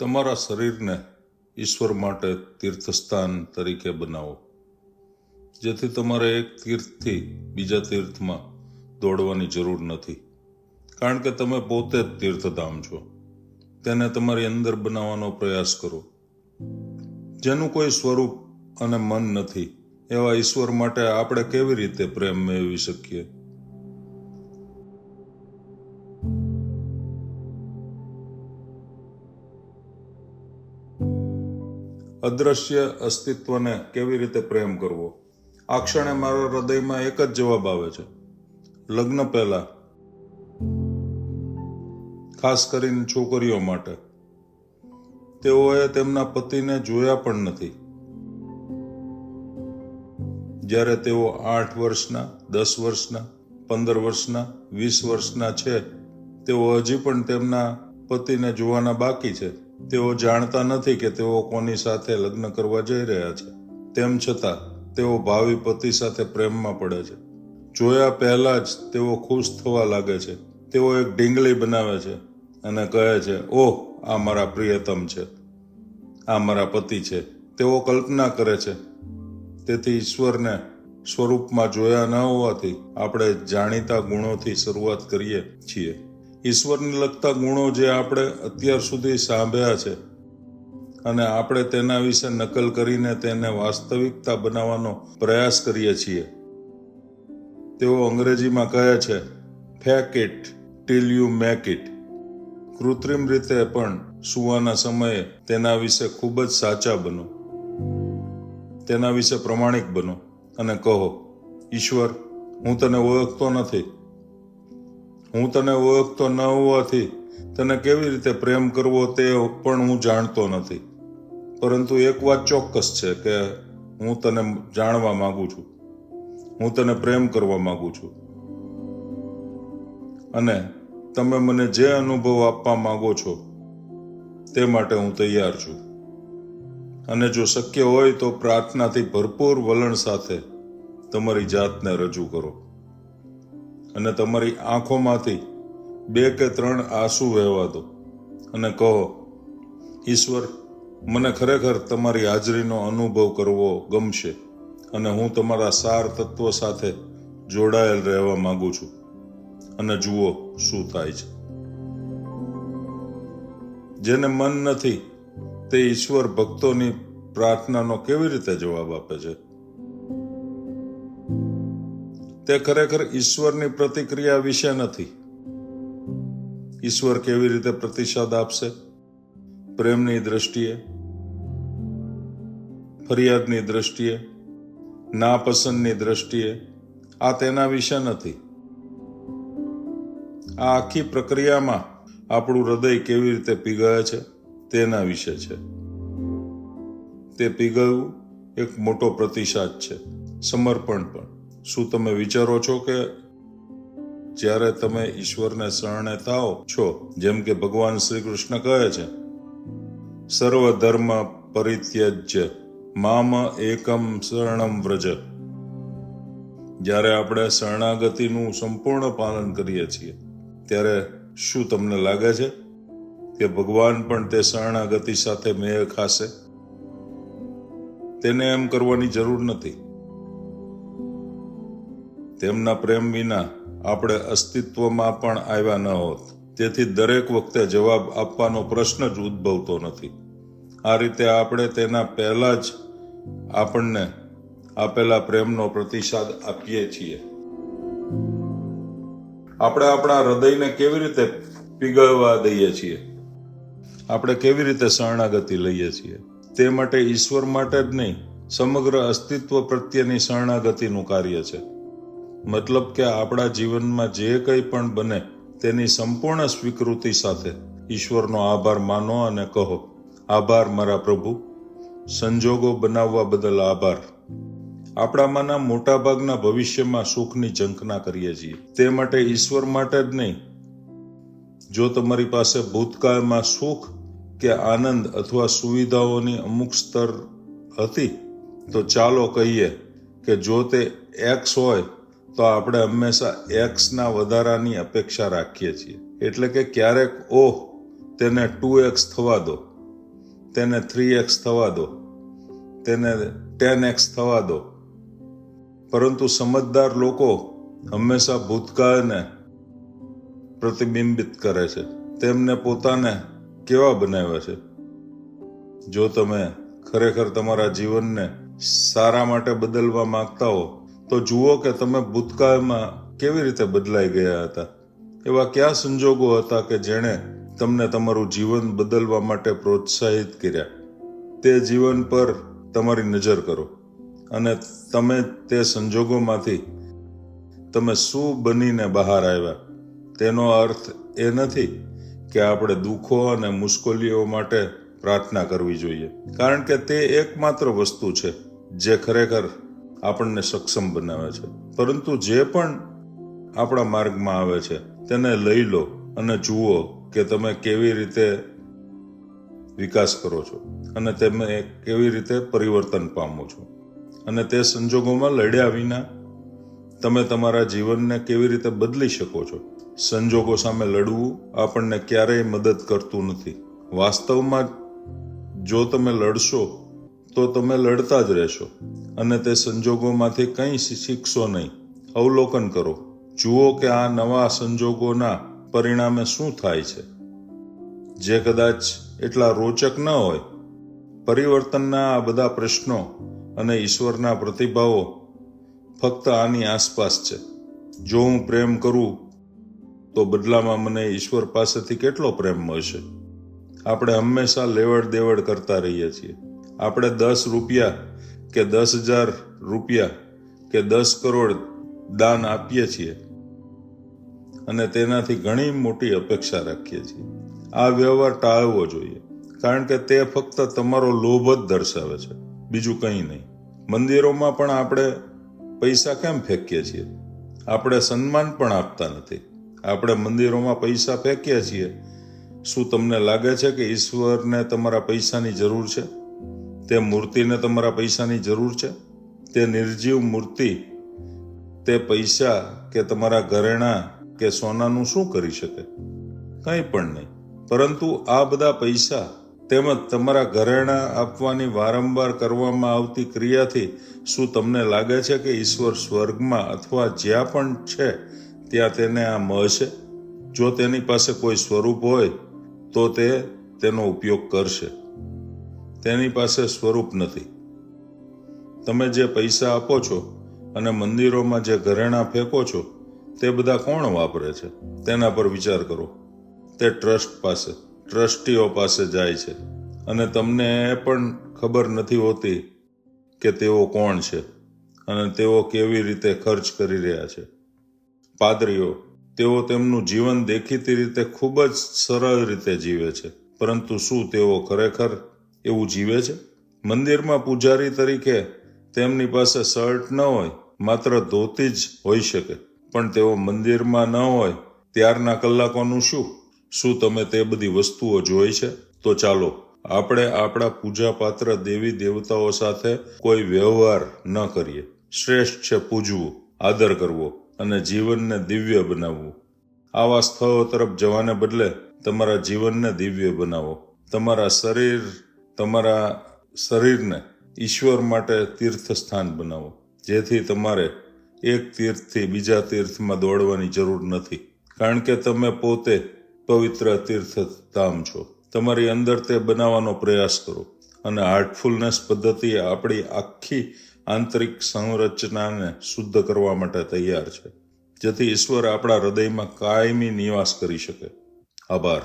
તમારા શરીરને ઈશ્વર માટે તીર્થસ્થાન તરીકે બનાવો, જેથી તમારે એક તીર્થથી બીજા તીર્થમાં દોડવાની જરૂર નથી. કારણ કે તમે પોતે જ તીર્થધામ છો. તેને તમારી અંદર બનાવવાનો પ્રયાસ કરો. જેનું કોઈ સ્વરૂપ અને મન નથી, એવા ઈશ્વર માટે આપણે કેવી રીતે પ્રેમ મેળવી શકીએ? અદ્રશ્ય અસ્તિત્વને કેવી રીતે પ્રેમ કરવો? આ ક્ષણે મારા હૃદયમાં એક જ જવાબ આવે છે. લગ્ન પહેલા. ખાસ કરીને છોકરીઓ માટે. તેઓએ તેમના પતિને જોયા પણ નથી. જ્યારે તેઓ આઠ વર્ષના, દસ વર્ષના, પંદર વર્ષના, વીસ વર્ષના છે, તેઓ હજી પણ તેમના પતિને જોવાના બાકી છે. તેઓ જાણતા નથી કે તેઓ કોની સાથે લગ્ન કરવા જઈ રહ્યા છે. તેમ છતાં, તેઓ ભાવિ પતિ સાથે પ્રેમમાં પડે છે. જોયા પહેલા જ તેઓ ખુશ થવા લાગે છે. તેઓ એક ઢીંગલી બનાવે છે અને કહે છે, ઓહ, આ મારા પ્રિયતમ છે. આ મારા પતિ છે. તેઓ કલ્પના કરે છે. તેથી ઈશ્વરને સ્વરૂપમાં જોયા ન હોવાથી આપણે જાણીતા ગુણોથી શરૂઆત કરીએ છીએ. ઈશ્વરને લગતા ગુણો જે આપણે અત્યાર સુધી સાંભળ્યા છે અને આપણે તેના વિશે નકલ કરીને તેને વાસ્તવિકતા બનાવવાનો પ્રયાસ કરીએ છીએ. તેઓ અંગ્રેજીમાં કહે છે fake it till you make it કૃત્રિમ રીતે પણ સુવાના સમયે તેના વિશે ખૂબ જ સાચા બનો. તેના વિશે પ્રમાણિક બનો અને કહો, ઈશ્વર, હું તને ઓળખતો નથી. હું તને ઓળખતો ન હોવાથી તને કેવી રીતે પ્રેમ કરવો તે પણ હું જાણતો નથી. પરંતુ એક વાત ચોક્કસ છે કે હું તને જાણવા માગું છું. હું તને પ્રેમ કરવા માગું છું. અને તમે મને જે અનુભવ આપવા માંગો છો તે માટે હું તૈયાર છું. અને જો શક્ય હોય તો પ્રાર્થનાથી ભરપૂર વલણ સાથે તમારી જાતને રજૂ કરો. અને તમારી આંખોમાંથી બે કે ત્રણ આંસુ વહેવા દો અને કહો, ઈશ્વર, મને ખરેખર તમારી હાજરીનો અનુભવ કરવો ગમશે અને હું તમારા સાર તત્વ સાથે જોડાયેલ રહેવા માંગુ છું. અને જુઓ શું થાય છે. જેને મન નથી, તે ઈશ્વર ભક્તોની પ્રાર્થનાનો કેવી રીતે જવાબ આપે છે? તે ખરેખર ઈશ્વરની પ્રતિક્રિયા વિશે નથી. ઈશ્વર કેવી રીતે પ્રતિસાદ આપશે? પ્રેમની દ્રષ્ટિએ? ફરિયાદની દ્રષ્ટિએ? નાપસંદની દ્રષ્ટિએ? આ તેના વિશે નથી. આ આખી પ્રક્રિયામાં આપણું હૃદય કેવી રીતે પીગળે છે, તેના વિશે છે. તે પીગળવું એક મોટો પ્રતિસાદ છે, સમર્પણ પણ. શું તમે વિચારો છો કે જ્યારે તમે ઈશ્વરને શરણે થાઓ છો, જેમ કે ભગવાન શ્રી કૃષ્ણ કહે છે, સર્વ ધર્મ પરિત્યજ્ય, મામ એકમ શરણમ વ્રજ. જ્યારે આપણે શરણાગતિનું સંપૂર્ણ પાલન કરીએ છીએ, ત્યારે શું તમને લાગે છે કે ભગવાન પણ તે શરણાગતિ સાથે મેળ ખાશે? તેને એમ કરવાની જરૂર નથી. તેમના પ્રેમ વિના આપણે અસ્તિત્વમાં પણ આવ્યા ન હોત. તેથી દરેક વખતે જવાબ આપવાનો પ્રશ્ન જ ઉદ્ભવતો નથી. આ રીતે આપણે તેના પહેલા જ આપણને આપેલા પ્રેમનો પ્રતિસાદ આપીએ છીએ. આપણે આપણા હૃદયને કેવી રીતે પીગળવા દઈએ છીએ? આપણે કેવી રીતે શરણાગતિ લઈએ છીએ? તે માટે ઈશ્વર માટે જ નહીં, સમગ્ર અસ્તિત્વ પ્રત્યેની શરણાગતિનું કાર્ય છે. મતલબ કે આપણા જીવનમાં જે કંઈ પણ બને તેની સંપૂર્ણ સ્વીકૃતિ સાથે ઈશ્વરનો આભાર માનો અને કહો, આભાર મારા પ્રભુ. સંજોગો બનાવવા બદલ આભાર. આપણામાંના મોટાભાગના ભવિષ્યમાં સુખની ઝંખના કરીએ છીએ. તે માટે ઈશ્વર માટે જ નહીં. જો તમારી પાસે ભૂતકાળમાં સુખ કે આનંદ અથવા સુવિધાઓની અમુક સ્તર હતી, તો ચાલો કહીએ કે જો તે એક્સ હોય તો આપણે હંમેશા એક્સના વધારાની અપેક્ષા રાખીએ છીએ. એટલે કે ક્યારેક, ઓહ, તેને ટુ એક્સ થવા દો, તેને થ્રી એક્સ થવા દો, તેને ટેન એક્સ થવા દો. પરંતુ સમજદાર લોકો હંમેશા ભૂતકાળને પ્રતિબિંબિત કરે છે. તેમને પોતાને કેવા બનાવ્યા છે? જો તમે ખરેખર તમારા જીવનને સારા માટે બદલવા માંગતા હો તો જુઓ કે તમે ભૂતકાળમાં કેવી રીતે બદલાઈ ગયા હતા. એવા કયા સંજોગો હતા કે જેણે તમને તમારું જીવન બદલવા માટે પ્રોત્સાહિત કર્યા. તે જીવન પર તમારી નજર કરો અને તમે તે સંજોગોમાંથી તમે શું બનીને બહાર આવ્યા. તેનો અર્થ એ નથી કે આપણે દુઃખો અને મુશ્કેલીઓ માટે પ્રાર્થના કરવી જોઈએ. કારણ કે તે એકમાત્ર વસ્તુ છે જે ખરેખર આપણને સક્ષમ બનાવે છે. પરંતુ જે પણ આપણા માર્ગમાં આવે છે, તેને લઈ લો અને જુઓ કે તમે કેવી રીતે વિકાસ કરો છો અને તમે કેવી રીતે પરિવર્તન પામો છો. અને તે સંજોગોમાં લડ્યા વિના તમે તમારા જીવનને કેવી રીતે બદલી શકો છો. સંજોગો સામે લડવું આપણને ક્યારેય મદદ કરતું નથી. વાસ્તવમાં જો તમે લડશો તો તમે લડતા જ રહેશો અને તે સંજોગોમાંથી કંઈ શીખશો નહીં. અવલોકન કરો. જુઓ કે આ નવા સંજોગોના પરિણામે શું થાય છે. જે કદાચ એટલા રોચક ન હોય. પરિવર્તનના આ બધા પ્રશ્નો અને ઈશ્વરના પ્રતિભાવો ફક્ત આની આસપાસ છે. જો હું પ્રેમ કરું, તો બદલામાં મને ઈશ્વર પાસેથી કેટલો પ્રેમ મળશે? આપણે હંમેશા લેવડ દેવડ કરતા રહીએ છીએ. આપણે દસ રૂપિયા કે દસ હજાર રૂપિયા કે દસ કરોડ દાન આપીએ છીએ અને તેનાથી ઘણી મોટી અપેક્ષા રાખીએ છીએ. આ વ્યવહાર ટાળવો જોઈએ, કારણ કે તે ફક્ત તમારો લોભ જ દર્શાવે છે, બીજું કંઈ નહીં. મંદિરોમાં પણ આપણે પૈસા કેમ ફેંકીએ છીએ? આપણે સન્માન પણ આપતા નથી. આપણે મંદિરોમાં પૈસા ફેંકીએ છીએ. શું તમને લાગે છે કે ઈશ્વરને તમારા પૈસાની જરૂર છે? તે મૂર્તિને તમારા પૈસાની જરૂર છે? તે નિર્જીવ મૂર્તિ, તે પૈસા કે તમારા ઘરેણા કે સોનાનું શું કરી શકે? કંઈ પણ નહીં. પરંતુ આ બધા પૈસા તેમજ તમારા ઘરેણા આપવાની વારંવાર કરવામાં આવતી ક્રિયાથી શું તમને લાગે છે કે ઈશ્વર સ્વર્ગમાં અથવા જ્યાં પણ છે, ત્યાં તેને આ મળશે જો તેની પાસે કોઈ સ્વરૂપ હોય, તો તે તેનો ઉપયોગ કરશે. તેની પાસે સ્વરૂપ નથી. તમે જે પૈસા આપો છો અને મંદિરોમાં જે ઘરેણા ફેંકો છો, તે બધા કોણ વાપરે છે? તેના પર વિચાર કરો. તે ટ્રસ્ટ પાસે, ટ્રસ્ટીઓ પાસે જાય છે. અને તમને એ પણ ખબર નથી હોતી કે તેઓ કોણ છે અને તેઓ કેવી રીતે ખર્ચ કરી રહ્યા છે. પાદરીઓ, તેઓ તેમનું જીવન દેખીતી રીતે ખૂબ જ સરળ રીતે જીવે છે, પરંતુ શું તેઓ ખરેખર એવું જીવે છે? મંદિરમાં પૂજારી તરીકે તેમની પાસે શર્ટ ન હોય, માત્ર ધોતી જ હોઈ શકે. પણ તેઓ મંદિરમાં ન હોય, ત્યારના કલાકોનું શું? શું તમે તે બધી વસ્તુઓ જોઈ છે? તો ચાલો, આપણે આપણા પૂજાપાત્ર દેવી દેવતાઓ સાથે કોઈ વ્યવહાર ન કરીએ. શ્રેષ્ઠ છે પૂજવું, આદર કરવો અને જીવનને દિવ્ય બનાવવું. આવા સ્થળો તરફ જવાને બદલે તમારા જીવનને દિવ્ય બનાવો. તમારા શરીર તમારા શરીરને ઈશ્વર માટે તીર્થ સ્થાન બનાવો. જેથી તમારે એક તીર્થથી બીજા તીર્થમાં દોડવાની જરૂર નથી. કારણ કે તમે પોતે પવિત્ર તીર્થધામ છો. તમારી અંદર તે બનાવવાનો પ્રયાસ કરો. અને હાર્ટફુલનેસ પદ્ધતિ આપણી આખી આંતરિક સંરચનાને શુદ્ધ કરવા માટે તૈયાર છે. જેથી ઈશ્વર આપણા હૃદયમાં કાયમી નિવાસ કરી શકે. આભાર.